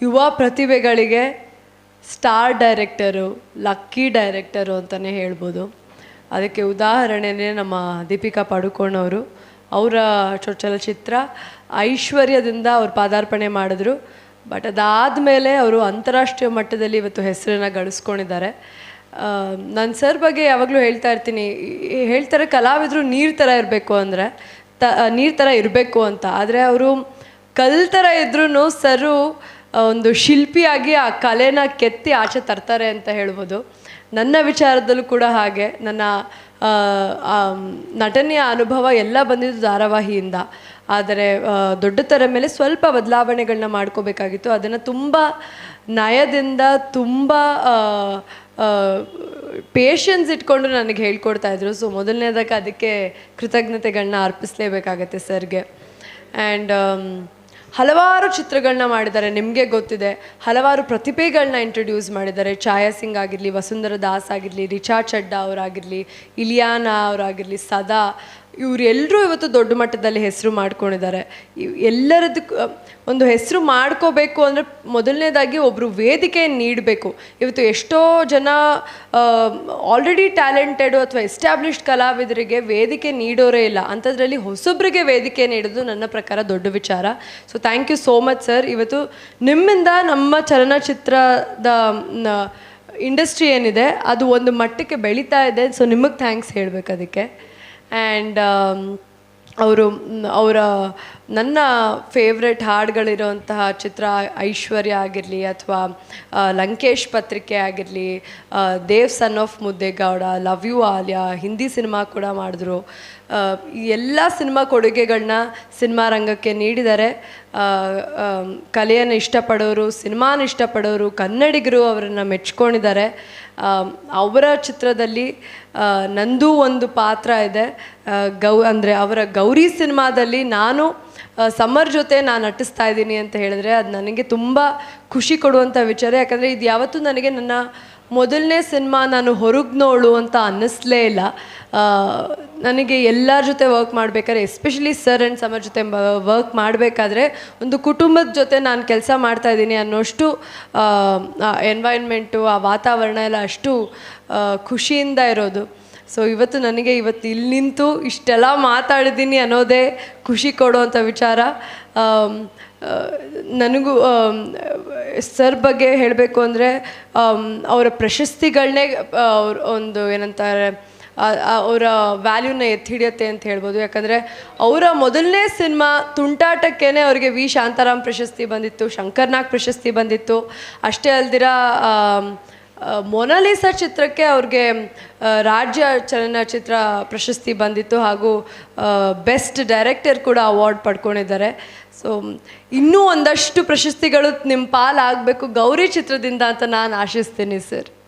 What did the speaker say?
ಯುವ ಪ್ರತಿಭೆಗಳಿಗೆ star director, lucky director ಅಂತಲೇ ಹೇಳ್ಬೋದು. ಅದಕ್ಕೆ ಉದಾಹರಣೆನೇ ನಮ್ಮ ದೀಪಿಕಾ ಪಡುಕೋಣ್ ಅವರು. ಅವರ ಚಲಚಿತ್ರ ಐಶ್ವರ್ಯದಿಂದ ಅವರು ಪಾದಾರ್ಪಣೆ ಮಾಡಿದ್ರು. ಬಟ್ ಅದಾದಮೇಲೆ ಅವರು ಅಂತಾರಾಷ್ಟ್ರೀಯ ಮಟ್ಟದಲ್ಲಿ ಇವತ್ತು ಹೆಸರನ್ನು ಗಳಿಸ್ಕೊಂಡಿದ್ದಾರೆ. ನನ್ನ ಸರ್ ಬಗ್ಗೆ ಯಾವಾಗಲೂ ಹೇಳ್ತಾ ಇರ್ತೀನಿ. ಹೇಳ್ತಾರೆ, ಕಲಾವಿದರು ನೀರು ಥರ ಇರಬೇಕು ಅಂದರೆ, ತ, ನೀರು ಥರ ಇರಬೇಕು ಅಂತ. ಆದರೆ ಅವರು ಕಲ್ ಥರ ಇದ್ರೂ ಸರು ಒಂದು ಶಿಲ್ಪಿಯಾಗಿ ಆ ಕಲೆನ ಕೆತ್ತಿ ಆಚೆ ತರ್ತಾರೆ ಅಂತ ಹೇಳ್ಬೋದು. ನನ್ನ ವಿಚಾರದಲ್ಲೂ ಕೂಡ ಹಾಗೆ. ನನ್ನ ನಟನೆಯ ಅನುಭವ ಎಲ್ಲ ಬಂದಿದ್ದು ಧಾರಾವಾಹಿಯಿಂದ. ಆದರೆ ದೊಡ್ಡತರ ಮೇಲೆ ಸ್ವಲ್ಪ ಬದಲಾವಣೆಗಳನ್ನ ಮಾಡ್ಕೋಬೇಕಾಗಿತ್ತು. ಅದನ್ನು ತುಂಬ ನಯದಿಂದ ತುಂಬ ಪೇಷನ್ಸ್ ಇಟ್ಕೊಂಡು ನನಗೆ ಹೇಳ್ಕೊಡ್ತಾ ಇದ್ರು. ಸೊ ಮೊದಲನೇದಕ್ಕೆ ಅದಕ್ಕೆ ಕೃತಜ್ಞತೆಗಳನ್ನ ಅರ್ಪಿಸಲೇಬೇಕಾಗತ್ತೆ ಸರ್ಗೆ. ಆ್ಯಂಡ್ ಹಲವಾರು ಚಿತ್ರಗಳನ್ನ ಮಾಡಿದ್ದಾರೆ, ನಿಮಗೆ ಗೊತ್ತಿದೆ. ಹಲವಾರು ಪ್ರತಿಭೆಗಳನ್ನ ಇಂಟ್ರೊಡ್ಯೂಸ್ ಮಾಡಿದ್ದಾರೆ. ಛಾಯಾ ಸಿಂಗ್ ಆಗಿರಲಿ, ವಸುಂಧರ ದಾಸ್ ಆಗಿರಲಿ, ರಿಚಾ ಚಡ್ಡಾ ಅವರಾಗಿರಲಿ, ಇಲಿಯಾನಾ ಅವರಾಗಿರಲಿ, ಸದಾ ಇವರೆಲ್ಲರೂ ಇವತ್ತು ದೊಡ್ಡ ಮಟ್ಟದಲ್ಲಿ ಹೆಸರು ಮಾಡ್ಕೊಂಡಿದ್ದಾರೆ. ಎಲ್ಲರದ್ದು ಒಂದು ಹೆಸರು ಮಾಡ್ಕೋಬೇಕು ಅಂದರೆ ಮೊದಲನೇದಾಗಿ ಒಬ್ಬರು ವೇದಿಕೆ ನೀಡಬೇಕು. ಇವತ್ತು ಎಷ್ಟೋ ಜನ ಆಲ್ರೆಡಿ ಟ್ಯಾಲೆಂಟೆಡು ಅಥವಾ ಎಸ್ಟಾಬ್ಲಿಷ್ಡ್ ಕಲಾವಿದರಿಗೆ ವೇದಿಕೆ ನೀಡೋರೇ ಇಲ್ಲ. ಅಂಥದ್ರಲ್ಲಿ ಹೊಸಬ್ರಿಗೆ ವೇದಿಕೆ ನೀಡೋದು ನನ್ನ ಪ್ರಕಾರ ದೊಡ್ಡ ವಿಚಾರ. So thank you so much sir ಇವತ್ತು ನಿಮ್ಮಿಂದ ನಮ್ಮ ಚಲನಚಿತ್ರದ ಇಂಡಸ್ಟ್ರಿ ಏನಿದೆ, ಅದು ಒಂದು ಮಟ್ಟಕ್ಕೆ ಬೆಳೀತಾ ಇದೆ. ಸೊ ನಿಮಗೆ ಥ್ಯಾಂಕ್ಸ್ ಹೇಳಬೇಕು ಅದಕ್ಕೆ. ಆ್ಯಂಡ್ ಅವರು ಅವರ ನನ್ನ ಫೇವ್ರೆಟ್ ಹಾಡುಗಳಿರುವಂತಹ ಚಿತ್ರ ಐಶ್ವರ್ಯ ಆಗಿರಲಿ ಅಥವಾ ಲಂಕೇಶ್ ಪತ್ರಿಕೆ ಆಗಿರಲಿ Dev son of Muddegowda love you Alia, Hindi cinema ಕೂಡ ಮಾಡಿದ್ರು. ಎಲ್ಲ ಸಿನಿಮಾ ಕೊಡುಗೆಗಳನ್ನ ಸಿನಿಮಾ ರಂಗಕ್ಕೆ ನೀಡಿದ್ದಾರೆ ಕಲೆಯನ್ನು ಇಷ್ಟಪಡೋರು, ಸಿನಿಮಾನ ಇಷ್ಟಪಡೋರು, ಕನ್ನಡಿಗರು ಅವರನ್ನು ಮೆಚ್ಕೊಂಡಿದ್ದಾರೆ. ಅವರ ಚಿತ್ರದಲ್ಲಿ ನಂದು ಒಂದು ಪಾತ್ರ ಇದೆ. ಗೌ, ಅಂದರೆ ಅವರ ಗೌರಿ ಸಿನಿಮಾದಲ್ಲಿ ನಾನು ಆ, ಸಮರ್ ಜೊತೆ ನಾನು ನಟಿಸ್ತಾ ಇದ್ದೀನಿ ಅಂತ ಹೇಳಿದ್ರೆ ಅದು ನನಗೆ ತುಂಬ ಖುಷಿ ಕೊಡುವಂಥ ವಿಚಾರ. ಯಾಕಂದರೆ ಇದು ಯಾವತ್ತೂ ನನಗೆ ನನ್ನ ಮೊದಲನೇ ಸಿನಿಮಾ ನಾನು ಹೊರಗೆ ಅಂತ ಅನ್ನಿಸ್ಲೇ ಇಲ್ಲ. ನನಗೆ ಎಲ್ಲರ ಜೊತೆ ವರ್ಕ್ ಮಾಡಬೇಕಾದ್ರೆ ಎಸ್ಪೆಷಲಿ ಸರ್ ಆ್ಯಂಡ್ ಸಮರ್ ಜೊತೆ ವರ್ಕ್ ಮಾಡಬೇಕಾದ್ರೆ ಒಂದು ಕುಟುಂಬದ ಜೊತೆ ನಾನು ಕೆಲಸ ಮಾಡ್ತಾ ಇದ್ದೀನಿ ಅನ್ನೋಷ್ಟು ಎನ್ವೈರ್ನ್ಮೆಂಟು ಆ ವಾತಾವರಣ ಎಲ್ಲ ಅಷ್ಟು ಖುಷಿಯಿಂದ ಇರೋದು. ಸೊ ಇವತ್ತು ನನಗೆ ಇವತ್ತು ಇಲ್ಲಿ ನಿಂತು ಇಷ್ಟೆಲ್ಲ ಮಾತಾಡಿದ್ದೀನಿ ಅನ್ನೋದೇ ಖುಷಿ ಕೊಡುವಂಥ ವಿಚಾರ. ನನಗೂ ಸರ್ ಬಗ್ಗೆ ಹೇಳಬೇಕು ಅಂದರೆ ಅವರ ಪ್ರಶಸ್ತಿಗಳನ್ನೇ ಅವ್ರ ಒಂದು ಏನಂತಾರೆ ಅವರ ವ್ಯಾಲ್ಯೂನ ಎತ್ತಿ ಹಿಡಿಯುತ್ತೆ ಅಂತ ಹೇಳ್ಬೋದು. ಯಾಕಂದರೆ ಅವರ ಮೊದಲನೇ ಸಿನಿಮಾ ತುಂಟಾಟಕ್ಕೇ ಅವರಿಗೆ ವಿ. ಶಾಂತಾರಾಮ್ ಪ್ರಶಸ್ತಿ ಬಂದಿತ್ತು, ಶಂಕರ್ನಾಗ್ ಪ್ರಶಸ್ತಿ ಬಂದಿತ್ತು. ಅಷ್ಟೇ ಅಲ್ದಿರ ಮೊನಾಲಿಸಾ ಚಿತ್ರಕ್ಕೆ ಅವ್ರಿಗೆ ರಾಜ್ಯ ಚಲನಚಿತ್ರ ಪ್ರಶಸ್ತಿ ಬಂದಿತ್ತು ಹಾಗೂ ಬೆಸ್ಟ್ ಡೈರೆಕ್ಟರ್ ಕೂಡ ಅವಾರ್ಡ್ ಪಡ್ಕೊಂಡಿದ್ದಾರೆ. ಸೊ, ಇನ್ನೂ ಒಂದಷ್ಟು ಪ್ರಶಸ್ತಿಗಳು ನಿಮ್ಮ ಪಾಲಾಗಬೇಕು ಗೌರಿ ಚಿತ್ರದಿಂದ ಅಂತ ನಾನು ಆಶಿಸ್ತೀನಿ, ಸರ್.